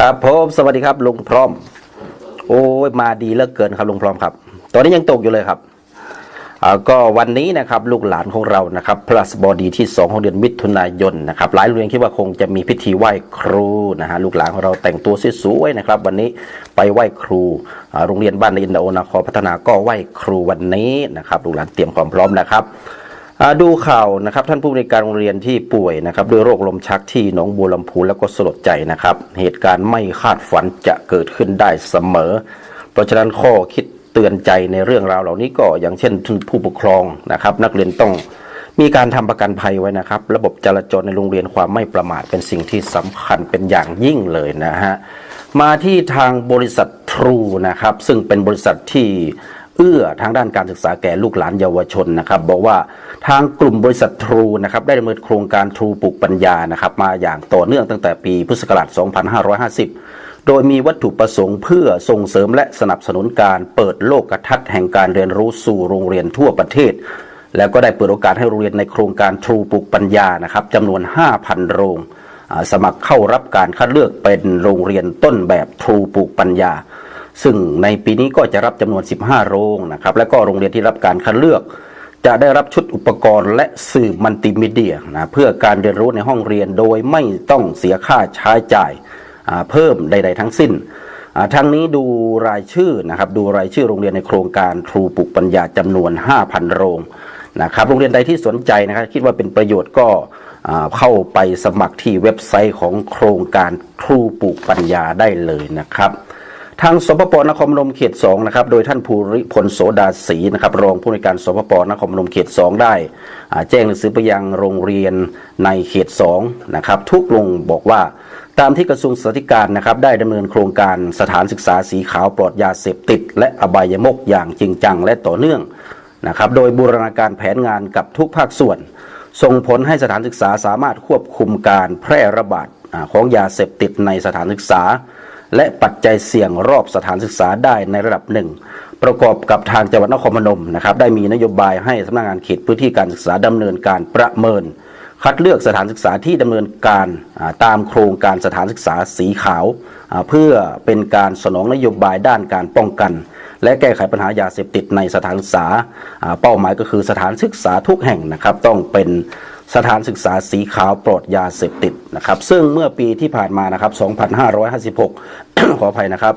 ครับผมสวัสดีครับลุงพร้อม โอ้ยมาดีเหลือเกินครับลุงพร้อมครับ ตอนนี้ยังตกอยู่เลยครับอ่าก็วันนี้นะครับลูกหลานของเรานะครับพลัสบอดีที่2ของเดือนมิถุนายนนะครับหลายโรงเรียนคิดว่าคงจะมีพิธีไหว้ครูนะฮะลูกหลานของเราแต่งตัวสวยๆนะครับ วันนี้ไปไหว้ครูโรงเรียนบ้านในอินโดนาคอพัฒนาก็ไหว้ครูวันนี้นะครับลูกหลานเตรียมความพร้อมนะครับ ดูข่าวนะครับท่านผู้ในการโรงเรียนที่ป่วยนะครับด้วยโรคลมชักที่หนองบัวลำพูแล้วก็สลดใจนะครับ เหตุการณ์ไม่คาดฝันจะเกิดขึ้นได้เสมอ เพราะฉะนั้นข้อคิดเตือนใจในเรื่องราวเหล่านี้ก็อย่างเช่นผู้ปกครองนะครับ นักเรียนต้องมีการทำประกันภัยไว้นะครับ ระบบจราจรในโรงเรียนความไม่ประมาทเป็นสิ่งที่สำคัญเป็นอย่างยิ่งเลยนะฮะมาที่ทางบริษัททรูนะครับซึ่งเป็นบริษัทที่ เอื้อทางด้านการศึกษาแก่ลูกหลานเยาวชนนะครับ บอกว่าทางกลุ่มบริษัททรูนะครับได้ดำเนินโครงการทรูปลูกปัญญานะครับมาอย่างต่อเนื่องตั้งแต่ปีพุทธศักราช 2550 โดยมีวัตถุประสงค์เพื่อส่งเสริมและสนับสนุนการเปิดโลกทัศน์แห่งการเรียนรู้สู่โรงเรียนทั่วประเทศ แล้วก็ได้เปิดโอกาสให้โรงเรียนในโครงการทรูปลูกปัญญานะครับจำนวน 5,000 โรงสมัครเข้ารับการคัดเลือกเป็นโรงเรียนต้นแบบทรูปลูกปัญญา ซึ่งในปีนี้ก็จะรับจำนวน 15 โรงนะครับและก็โรงเรียนที่รับการคัดเลือก จะได้รับชุดอุปกรณ์และสื่อมัลติมีเดียนะเพื่อการเรียนรู้ในห้องเรียนโดยไม่ต้องเสียค่าใช้จ่ายเพิ่มใด ๆ ทั้งสิ้นทั้งนี้ดูรายชื่อนะครับดูรายชื่อโรงเรียนในโครงการครูปลูกปัญญาจำนวน 5,000 โรงนะครับโรงเรียนใดที่สนใจนะครับคิดว่าเป็นประโยชน์ก็เข้าไปสมัครที่เว็บไซต์ของโครงการครูปลูกปัญญาได้เลยนะครับ ทางสปปนครพนมเขต2นะครับโดยท่านภูริพลโสดาศรีนะครับรองผู้ในการสปปนครพนมเขต2ได้แจ้งหนังสือไปยังโรงเรียนในเขต2นะครับทุกโรงบอกว่าตามที่กระทรวงสาธารณการนะครับได้ดำเนินโครงการสถานศึกษาสีขาวปลอดยาเสพติด และอบายมุกอย่างจริงจังและต่อเนื่องนะครับโดยบูรณาการแผนงานกับทุกภาคส่วน ส่งผลให้สถานศึกษาสามารถควบคุมการแพร่ระบาดของยาเสพติดในสถานศึกษา และปัจจัยเสี่ยงรอบสถานศึกษาได้ในระดับหนึ่งประกอบกับทางจังหวัดนครพนมนะครับได้มีนโยบายให้สำนักงานเขตพื้นที่การศึกษาดำเนินการประเมิน คัดเลือกสถานศึกษาที่ดำเนินการตามโครงการสถานศึกษาสีขาว เพื่อเป็นการสนองนโยบายด้านการป้องกัน และแก้ไขปัญหายาเสพติดในสถานศึกษาเป้าหมายก็คือสถานศึกษาทุกแห่งนะครับต้องเป็น สถานศึกษาสีขาวปลอดยาเสพติดนะครับ ซึ่งเมื่อปีที่ผ่านมานะครับ 2556 ขออภัยนะครับ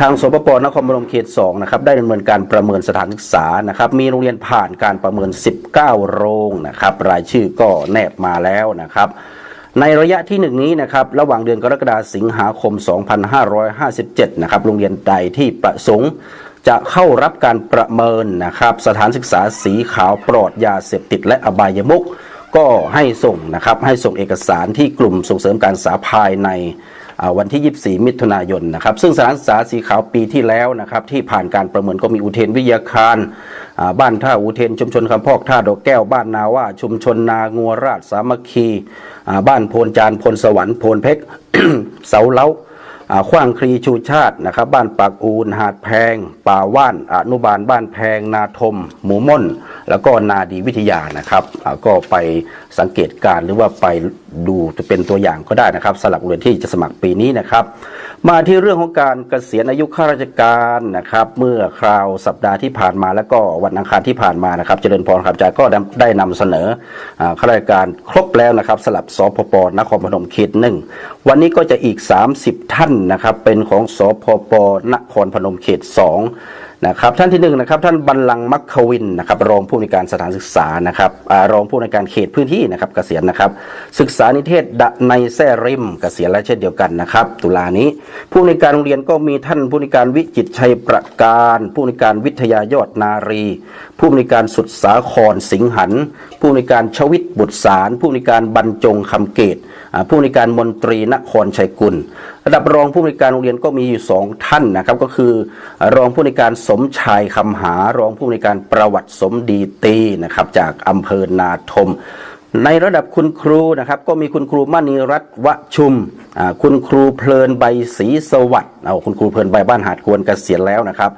ทางสปปนครพนมเขต2นะครับได้ดำเนินการประเมินสถานศึกษานะครับ มีโรงเรียนผ่านการประเมิน 19 โรงนะครับ รายชื่อก็แนบมาแล้วนะครับในระยะที่หนึ่งนี้นะครับระหว่างเดือนกรกฎาคมสิงหาคม 2557 นะครับโรงเรียนใดที่ประสงค์ จะเข้ารับการประเมินนะครับสถานศึกษาสีขาวปลอดยาเสพติดและอบายมุก ก็ให้ส่งนะครับให้ส่งเอกสารที่กลุ่มส่งเสริมการศึกษาภายในวันที่ 24 มิถุนายนนะครับซึ่งสถานศึกษาสีขาวปีที่แล้วนะครับที่ผ่านการประเมินก็มีอุเทนวิทยาคาร บ้านท่าอุเทนชุมชนคำพอกท่าดอกแก้วบ้านนาว่าชุมชนนางัวราชสามัคคี บ้านโพนจานโพลสวรรค์โพนเพชรเสาเล้า ขว้างครีชูชาตินะครับ บ้านปากอูนหาดแพง ป่าว่านอนุบาลบ้านแพง นาทม หมูม่น แล้วก็นาดีวิทยานะครับก็ไปสังเกตการหรือว่าไปดูจะเป็นตัวอย่างก็ได้นะครับสำหรับเรียนที่จะสมัครปีนี้นะครับ มาที่เรื่องของการเกษียณอายุข้าราชการนะครับ เมื่อคราวสัปดาห์ที่ผ่านมาแล้วก็วันอังคารที่ผ่านมานะครับ เจริญพรครับอาจาก็ได้นำเสนอข้าราชการครบแล้วนะครับสลับสพปนครพนมเขตหนึ่งวันนี้ก็จะอีก 30 ท่านนะครับเป็นของสพปนครพนมเขตสอง นะครับท่านที่หนึ่งนะครับท่านบัลลังมัคควินนะครับรองผู้ในการสถานศึกษานะครับอรองผู้ในการเขตพื้นที่นะครับเกษียณนะครับศึกษานิเทศในแซ่ริมเกษียณแล้วเช่นเดียวกันนะครับตุลานี้ ผู้ในการโรงเรียนก็มีท่านผู้ในการวิจิตชัยประการ ผู้ในการวิทยายอดนารี ผู้ในการสุดสาครสิงหัน ผู้ในการชวิตบุตรสาร ผู้ในการบรรจงคำเกตผู้ในการมนตรีนครชัยกุล ระดับรองผู้ในการโรงเรียนก็มีอยู่สองท่านนะครับก็คือรองผู้ในการสมชายคำหารองผู้ในการประวัติสมดีตีนะครับจากอำเภอนาทม ในระดับคุณครูนะครับก็มีคุณครูมณีรัตน์วชุม คุณครูเพลินใบศรีสวัสดิ์เอาคุณครูเพลินใบบ้านหาดกวนเกษียณแล้วนะครับ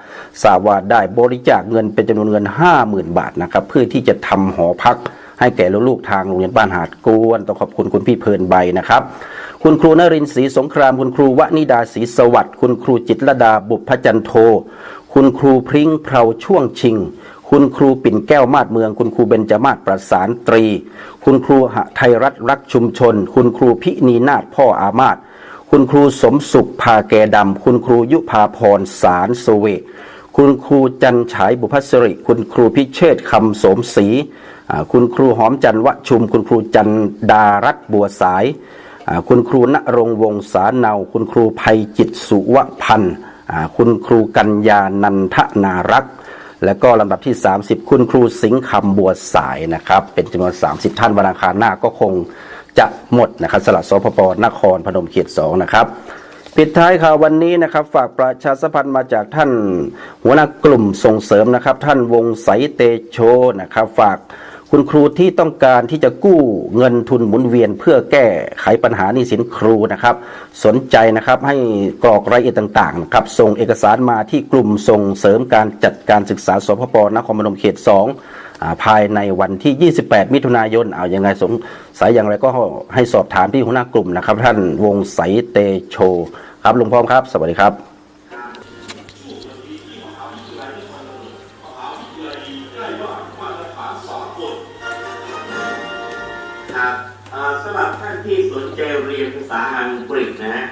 ทราบว่าได้บริจาคเงินเป็นจำนวนเงิน 50,000 บาทนะครับเพื่อที่จะทำหอพักให้แก่ลูกๆทางโรงเรียนบ้านหาดกวนต้องขอบคุณคุณพี่เพลินใบนะครับ คุณครูนรินทร์ศรีสงคราม คุณครูวนิดาศรีสวัสดิ์คุณครูจิตรดาบุพจันโท คุณครูพริ้งเพราช่วงชิง คุณครูปิ่นแก้วมาดเมือง คุณครูเบญจมาศประสานตรี คุณครูหไทยรัฐรักชุมชน คุณครูพินีนาถพ่ออามาตคุณครูสมสุขพาแกดำ คุณครูยุพาพรสารสเวคุณครูจันฉายบุพศริ คุณครูพิเชษคำโสมศรีคุณครูหอมจันทร์วชุม คุณครูจันดารัตบัวสาย คุณครูณรงวงศาเนา คุณครูภัยจิตสุวพันธ์คุณครูกัญญานันทนารักษ์และก็ลำดับที่ 30 คุณครูสิงห์คำบัวสายนะครับ เป็นจำนวน 30 ท่านวันอังคารหน้าก็คงจะหมดนะครับสลัดสพปนครพนมเขตสองนะครับปิดท้ายข่าววันนี้นะครับ ฝากประชาสัมพันธ์มาจากท่านหัวหน้ากลุ่มส่งเสริมนะครับ ท่านวงใสเตโชนะครับ ฝาก คุณครูที่ต้องการที่จะกู้เงินทุนหมุนเวียน เพื่อแก้ไขปัญหาหนี้สินครูนะครับ สนใจนะครับให้กรอกรายละเอียดต่างๆนะครับส่งเอกสารมาที่กลุ่มส่งเสริมการจัดการศึกษาสพปนครพนมเขต2อ่าภายในวันที่ 28 มิถุนายนเอาอยังไงสงสัยอย่างไรก็ให้สอบถามที่หัวหน้ากลุ่มนะครับ ท่านวงใสเตโชครับลุงพร้อมครับ สวัสดีครับ ษาอังกฤษนะฮะ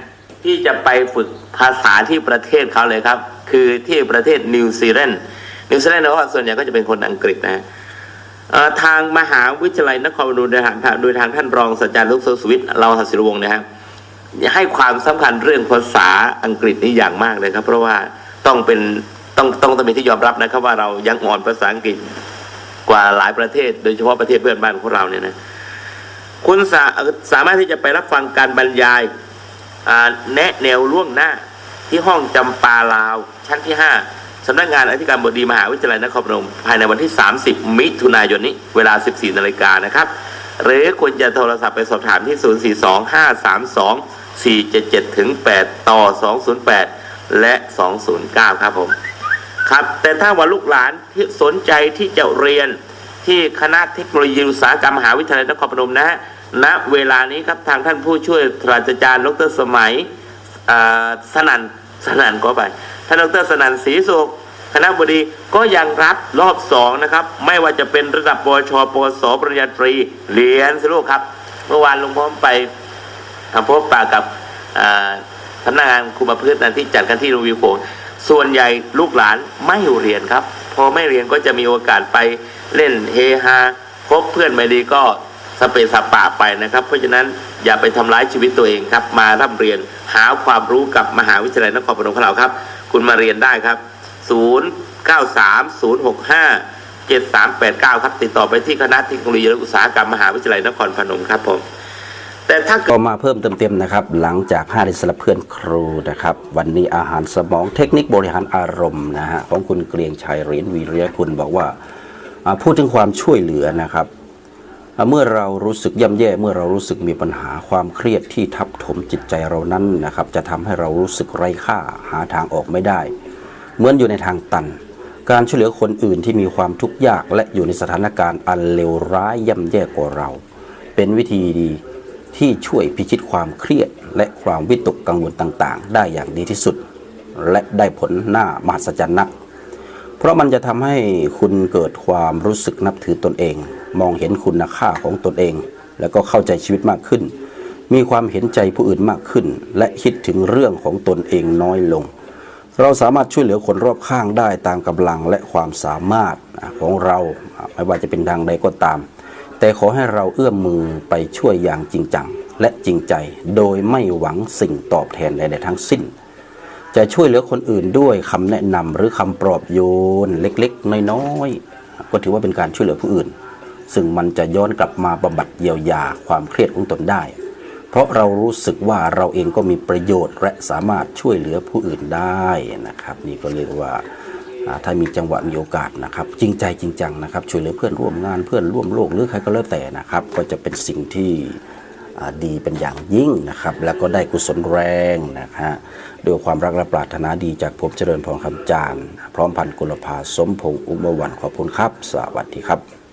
ที่จะไปฝึกภาษาที่ประเทศเขาเลยครับ คือที่ประเทศนิวซีแลนด์นิวซีแลนด์เพราะว่าส่วนใหญ่ก็จะเป็นคนอังกฤษนะทางมหาวิทยาลัยนครพนมโดยทางโดยทางท่านรองศาสตราจารย์ลุกสวิทย์เราหัศิรวงศ์นะครับให้ความสำคัญเรื่องภาษาอังกฤษนี่อย่างมากเลยครับ เพราะว่าต้องเป็นต้องต้องต้องมีที่ยอมรับนะครับว่าเรายังอ่อนภาษาอังกฤษกว่าหลายประเทศ โดยเฉพาะประเทศเพื่อนบ้านของเราเนี่ยนะ คุณสาสามารถที่จะไปรับฟังการบรรยายแนะแนวล่วงหน้าที่ห้องจำปาลาว ชั้นที่ 5สำนักงานอธิการบดีมหาวิทยาลัยนครพนมภายในวันที่ 30 มิถุนายนนี้ เวลา 14 นาฬิกานะครับ หรือคุณจะโทรศัพท์ไปสอบถามที่ 042-532-477ถึง8ต่อ 208 และ 209 ครับผม ครับ แต่ถ้าว่าลูกหลานที่สนใจที่จะเรียน ที่คณะเทคโนโลยีอุตสาหกรรมมหาวิทยาลัยนครพนมนะฮะณเวลานี้ครับทางท่านผู้ช่วยศาสตราจารย์ดรสมัยสนันสนันก็ไปท่านดรสนันศรีสุขคณะบดีก็ยังรับรอบสองนะครับ ไม่ว่าจะเป็นระดับปวชปวสปริญญาตรีเรียนสิลูกครับ เมื่อวานลุงพร้อมไปทำพบปะกับอ่านักงานคุมประพฤตินะที่จัดกันที่โรงวิวโขงส่วนใหญ่ลูกหลานไม่อยู่เรียนครับ พอไม่เรียนก็จะมีโอกาสไปเล่นเฮฮาพบเพื่อนไม่ดีก็สเปซสปาไปนะครับ เพราะฉะนั้นอย่าไปทำร้ายชีวิตตัวเองครับ มาร่ำเรียนหาความรู้กับมหาวิทยาลัยนครพนมของเราครับ คุณมาเรียนได้ครับ 0 9 3 0 6 5 7 3 8 9 ครับ ติดต่อไปที่คณะเทคโนโลยีและอุตสาหกรรมมหาวิทยาลัยนครพนมครับผม แต่ถ้าก็มาเพิ่มเติมๆนะครับ หลังจาก5ดิสลับเพื่อนครูนะครับ วันนี้อาหารสมองเทคนิคบริหารอารมณ์นะฮะของคุณเกรียงชัยเหรียญวีริยคุณบอกว่าพูดถึงความช่วยเหลือนะครับเมื่อเรารู้สึกย่ำแย่เมื่อเรารู้สึกมีปัญหาความเครียดที่ทับถมจิตใจเรานั้นนะครับ จะทำให้เรารู้สึกไร้ค่าหาทางออกไม่ได้ เหมือนอยู่ในทางตัน การช่วยเหลือคนอื่นที่มีความทุกข์ยาก และอยู่ในสถานการณ์อันเลวร้ายย่ำแย่กว่าเรา เป็นวิธีดี ที่ช่วยพิชิตความเครียด และความวิตกกังวลต่างๆ ได้อย่างดีที่สุด และได้ผลหน้ามหัศจรรย์นัก เพราะมันจะทำให้คุณเกิดความรู้สึกนับถือตนเอง มองเห็นคุณค่าของตนเอง แล้วก็เข้าใจชีวิตมากขึ้น มีความเห็นใจผู้อื่นมากขึ้น และคิดถึงเรื่องของตนเองน้อยลง เราสามารถช่วยเหลือคนรอบข้างได้ตามกำลังและความสามารถของเราไม่ว่าจะเป็นทางใดก็ตาม แต่ขอให้เราเอื้อมมือไปช่วยอย่างจริงจังและจริงใจ โดยไม่หวังสิ่งตอบแทนใดๆทั้งสิ้น จะช่วยเหลือคนอื่นด้วยคำแนะนำหรือคำปลอบโยนเล็กๆ น้อยๆ ก็ถือว่าเป็นการช่วยเหลือผู้อื่น ซึ่งมันจะย้อนกลับมาบำบัดเยียวยาความเครียดของตนได้ เพราะเรารู้สึกว่าเราเองก็มีประโยชน์และสามารถช่วยเหลือผู้อื่นได้นะครับ นี่ก็เรียกว่าอ่า ถ้ามีจังหวะมีโอกาสนะครับจริงใจจริงจังนะครับช่วยเหลือเพื่อนร่วมงานเพื่อนร่วมโลกหรือใครก็แล้วแต่นะครับ ก็จะเป็นสิ่งที่ดีเป็นอย่างยิ่งนะครับ แล้วก็ได้กุศลแรงนะฮะด้วยความรักและปรารถนาดีจากผมเจริญพรคำจานทร์พร้อมพันกุลภาสมพงษ์อุบวันขอบคุณครับ สวัสดีครับ